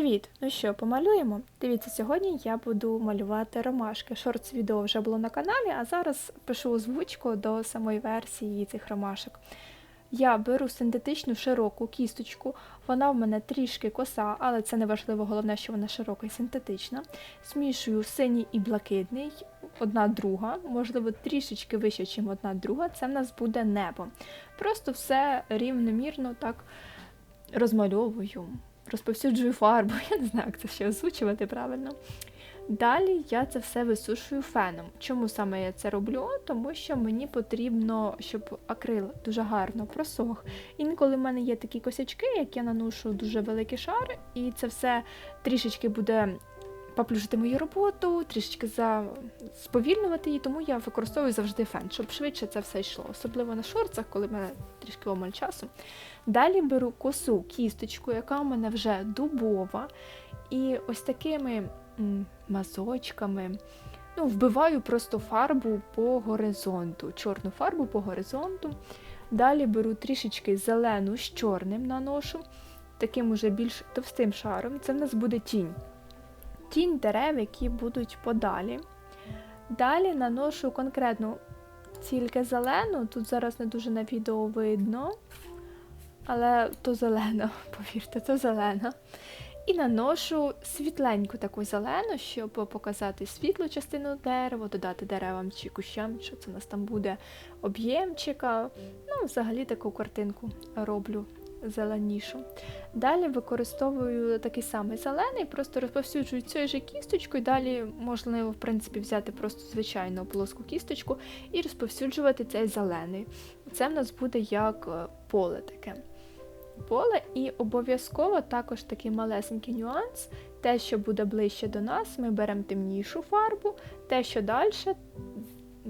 Привіт! Ну що, помалюємо? Дивіться, сьогодні я буду малювати ромашки. Шортс відео вже було на каналі, а зараз пишу озвучку до самої версії цих ромашок. Я беру синтетичну широку кісточку, вона в мене трішки коса, але це не важливо, головне, що вона широка і синтетична. Змішую синій і блакитний, одна друга, можливо, трішечки вище, ніж одна друга. Це в нас буде небо. Просто все рівномірно так розмальовую розповсюджую фарбу, я не знаю, як це ще озвучувати правильно. Далі я це все висушую феном. Чому саме я це роблю? Тому що мені потрібно, щоб акрил дуже гарно просох. Інколи в мене є такі косячки, як я наношу дуже великий шар, і це все трішечки буде поплюжити мою роботу, трішечки за... сповільнювати її, тому я використовую завжди фен, щоб швидше це все йшло. Особливо на шорцах, коли в мене трішки омаль часу. Далі беру косу кісточку, яка у мене вже дубова. І ось такими мазочками ну, вбиваю просто фарбу по горизонту, чорну фарбу по горизонту. Далі беру трішечки зелену з чорним наношу, таким уже більш товстим шаром. Це в нас буде тінь. Тінь дерев, які будуть подалі. Далі наношу конкретну тільки зелену, тут зараз не дуже на відео видно але то зелена, повірте, то зелена. І наношу світленьку таку зелену, щоб показати світлу частину дерева, додати деревам чи кущам, що це у нас там буде об'ємчика. Ну, взагалі таку картинку роблю зеленішу. Далі використовую такий самий зелений, просто розповсюджую цією же кісточкою, далі можливо, в принципі, взяти просто звичайну плоску кісточку і розповсюджувати цей зелений. Це в нас буде як е, поле таке поле, і обов'язково також такий малесенький нюанс. Те, що буде ближче до нас, ми беремо темнішу фарбу, те, що далі,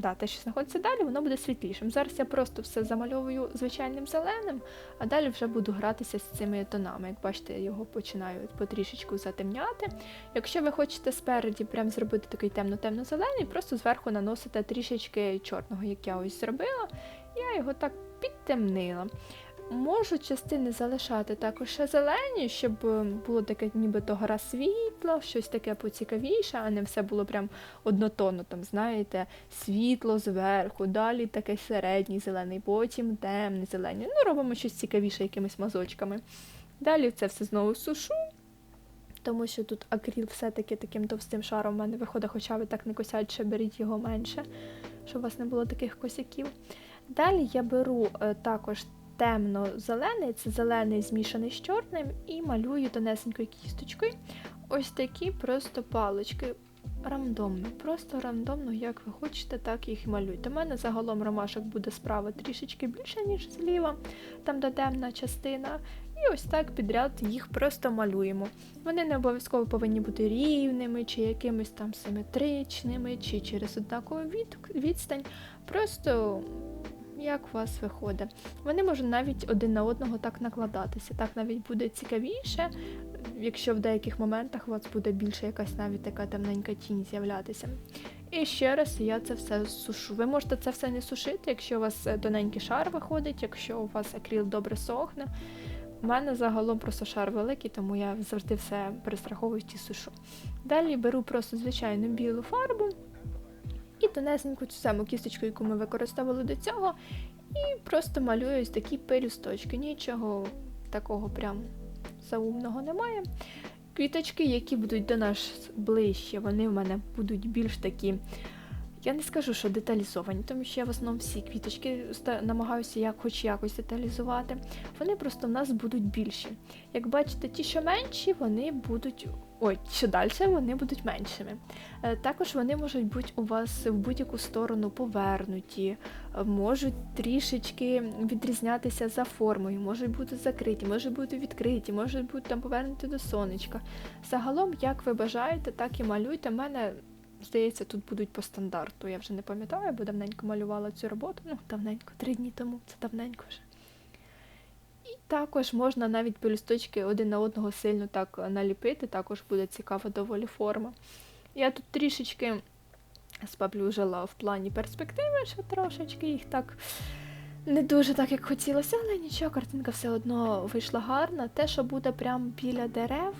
да, те, що знаходиться далі, воно буде світлішим. Зараз я просто все замальовую звичайним зеленим, а далі вже буду гратися з цими тонами. Як бачите, я його починаю потрішечку затемняти. Якщо ви хочете спереді прям зробити такий темно-темно-зелений, просто зверху наносите трішечки чорного, як я ось зробила, я його так підтемнила. Можу частини залишати також ще зелені, щоб е, було таке нібито гра світла, щось таке поцікавіше, а не все було прям однотонно, там, знаєте, світло зверху, далі таке середній зелений, потім темний зелений. Ну, робимо щось цікавіше якимись мазочками. Далі це все знову сушу, тому що тут акріл все-таки таким товстим шаром в мене виходить, хоча ви так не косять, ще беріть його менше, щоб у вас не було таких косяків. Далі я беру е, також темно-зелений, це зелений змішаний з чорним, і малюю тонесенькою кісточкою. Ось такі просто палички. Рандомно, просто рандомно, як ви хочете, так їх і малюйте. У мене загалом ромашок буде справа трішечки більше, ніж зліва, там де темна частина. І ось так підряд їх просто малюємо. Вони не обов'язково повинні бути рівними, чи якимись там симетричними, чи через однакову відстань. Просто як у вас виходить. Вони можуть навіть один на одного так накладатися. Так навіть буде цікавіше, якщо в деяких моментах у вас буде більше якась навіть така темненька тінь з'являтися. І ще раз я це все сушу. Ви можете це все не сушити, якщо у вас е, тоненький шар виходить, якщо у вас акріл добре сохне. У мене загалом просто шар великий, тому я завжди все перестраховую і сушу. Далі беру просто звичайну білу фарбу і тонесеньку цю саму кісточку, яку ми використовували до цього, і просто малюю ось такі пелюсточки. Нічого такого прям заумного немає. Квіточки, які будуть до нас ближче, вони в мене будуть більш такі. Я не скажу, що деталізовані, тому що я в основному всі квіточки намагаюся як хоч якось деталізувати. Вони просто в нас будуть більші. Як бачите, ті, що менші, вони будуть Ой, що далі вони будуть меншими. Е, також вони можуть бути у вас в будь-яку сторону повернуті, е, можуть трішечки відрізнятися за формою, можуть бути закриті, можуть бути відкриті, можуть бути там повернуті до сонечка. Загалом, як ви бажаєте, так і малюйте. У мене, здається, тут будуть по стандарту. Я вже не пам'ятаю, бо давненько малювала цю роботу. Ну, давненько, три дні тому, це давненько вже. І також можна навіть пелюсточки один на одного сильно так наліпити, також буде цікава доволі форма. Я тут трішечки спаплюжила в плані перспективи, що трошечки їх так не дуже так, як хотілося, але нічого, картинка все одно вийшла гарна. Те, що буде прямо біля дерев,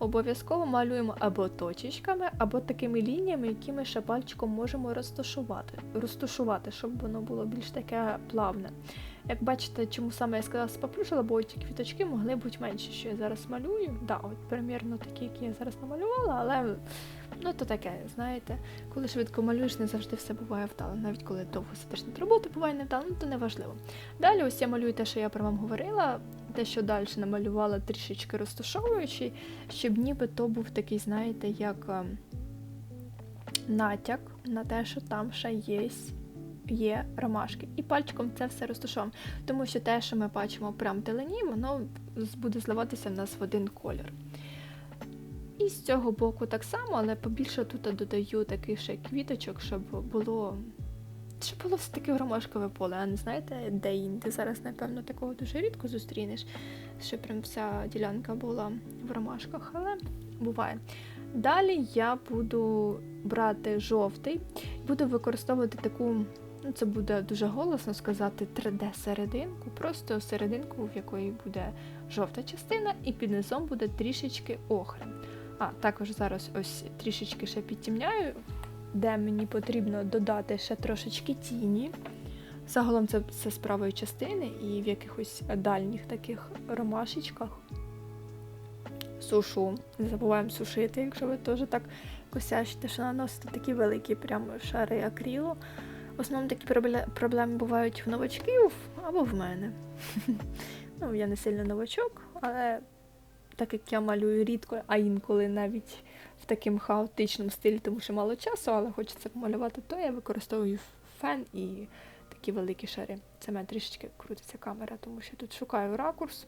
обов'язково малюємо або точечками, або такими лініями, які ми ще пальчиком можемо розташувати, розташувати, щоб воно було більш таке плавне. Як бачите, чому саме я сказала споплюжила, бо ці квіточки могли бути менші, що я зараз малюю. Да, от примірно такі, які я зараз намалювала, але ну то таке, знаєте, коли швидко малюєш, не завжди все буває вдало. Навіть коли довго сидиш над роботою, буває невдало, ну то не важливо. Далі ось я малюю те, що я про вам говорила, те, що далі намалювала трішечки розташовуючи, щоб ніби то був такий, знаєте, як ем, натяк на те, що там ще є. Є ромашки, і пальчиком це все розташовуємо, тому що те, що ми бачимо прямо в телені, воно буде зливатися в нас в один колір. І з цього боку так само, але побільше тут додаю таких ще квіточок, щоб було. Щоб було все таке ромашкове поле, а не знаєте, де інде. Зараз, напевно, такого дуже рідко зустрінеш, що прям вся ділянка була в ромашках, але буває. Далі я буду брати жовтий, буду використовувати таку, ну це буде дуже голосно сказати, 3D-серединку, просто серединку, в якої буде жовта частина, і під низом буде трішечки охри. А, також зараз ось трішечки ще підтімняю, де мені потрібно додати ще трошечки тіні. Загалом це все з правої частини і в якихось дальніх таких ромашечках. Сушу. Не забуваємо сушити, якщо ви теж так косячите, що наносите такі великі прямо шари акрилу. В основному такі проблеми бувають в новачків або в мене. Ну, я не сильно новачок, але так як я малюю рідко, а інколи навіть в такому хаотичному стилі, тому що мало часу, але хочеться помалювати, то я використовую фен і такі великі шари. Це мене трішечки крутиться камера, тому що тут шукаю ракурс.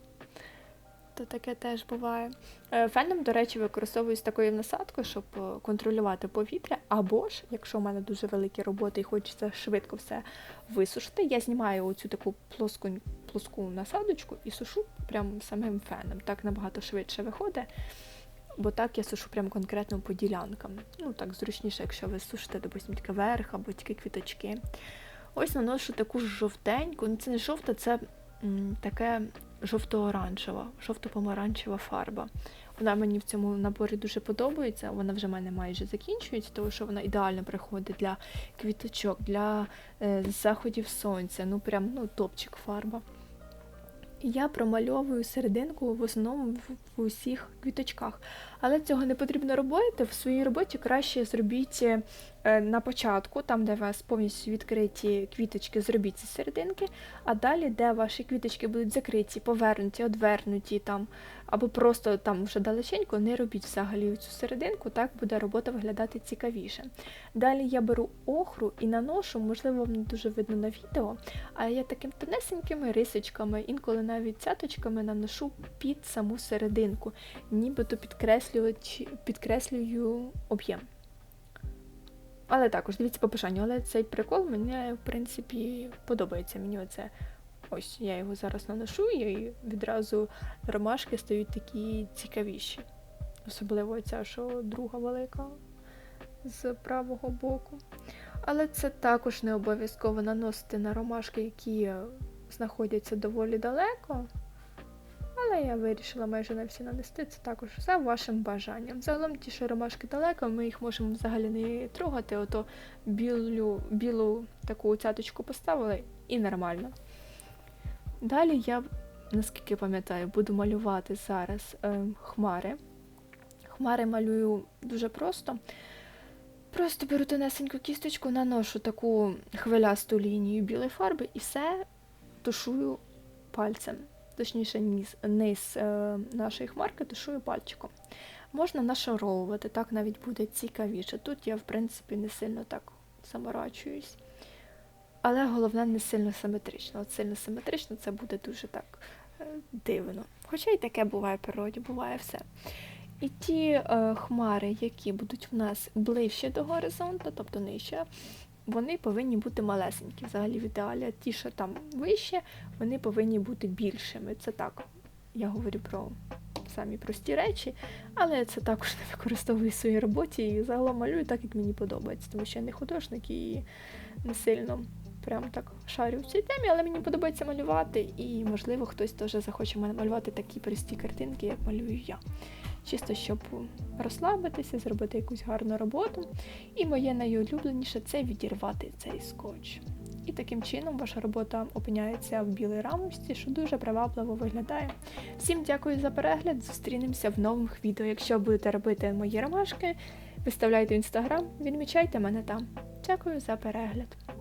То таке теж буває. Е, Феном, до речі, використовую з такою насадкою, щоб е, контролювати повітря. Або ж, якщо в мене дуже великі роботи і хочеться швидко все висушити, я знімаю оцю таку плоску, плоску насадочку і сушу прям самим феном. Так набагато швидше виходить, бо так я сушу прям конкретно по ділянкам. Ну так зручніше, якщо ви сушите, допустимо, тільки верх або тільки квіточки. Ось наношу таку жовтеньку. Ну, це не жовта, це м, таке жовто-оранжева, жовто-помаранчева фарба. Вона мені в цьому наборі дуже подобається. Вона вже в мене майже закінчується, тому що вона ідеально приходить для квіточок, для е, заходів сонця. Ну прям ну, топчик фарба. Я промальовую серединку в основному в усіх квіточках. Але цього не потрібно робити. В своїй роботі краще зробіть е, на початку, там, де у вас повністю відкриті квіточки, зробіть ці серединки, а далі, де ваші квіточки будуть закриті, повернуті, одвернуті там, або просто там вже далеченько, не робіть взагалі цю серединку, так буде робота виглядати цікавіше. Далі я беру охру і наношу, можливо, вам не дуже видно на відео, а я такими тонесенькими рисочками, інколи навіть цяточками наношу під саму серединку, нібито підкреслюючи- підкреслюю об'єм. Але також дивіться по бажанню, але цей прикол мені, в принципі, подобається. Мені оце. Ось я його зараз наношу, і відразу ромашки стають такі цікавіші. Особливо ця, що друга велика з правого боку. Але це також не обов'язково наносити на ромашки, які знаходяться доволі далеко. Але я вирішила майже на всі нанести, це також за вашим бажанням. Загалом ті, що ромашки далеко, ми їх можемо взагалі не трогати, ото білу, білу таку цяточку поставили і нормально. Далі я, наскільки пам'ятаю, буду малювати зараз е, хмари. Хмари малюю дуже просто. Просто беру тонесеньку кісточку, наношу таку хвилясту лінію білої фарби і все тушую пальцем. Точніше, низ, низ е, нашої хмарки тушую пальчиком. Можна нашаровувати, так навіть буде цікавіше. Тут я, в принципі, не сильно так заморачуюсь. Але головне не сильно симетрично. От сильно симетрично це буде дуже так е, дивно. Хоча й таке буває в природі, буває все. І ті е, хмари, які будуть в нас ближче до горизонту, тобто нижче, вони повинні бути малесенькі. Взагалі в ідеалі, ті, що там вище, вони повинні бути більшими. Це так, я говорю про самі прості речі, але це також не використовую в своїй роботі і загалом малюю так, як мені подобається, тому що я не художник і не сильно прям так шарю в цій темі, але мені подобається малювати, і, можливо, хтось теж захоче малювати такі прості картинки, як малюю я. Чисто щоб розслабитися, зробити якусь гарну роботу. І моє найулюбленіше це відірвати цей скотч. І таким чином ваша робота опиняється в білій рамочці, що дуже привабливо виглядає. Всім дякую за перегляд. Зустрінемося в нових відео. Якщо будете робити мої ромашки, виставляйте в інстаграм, відмічайте мене там. Дякую за перегляд.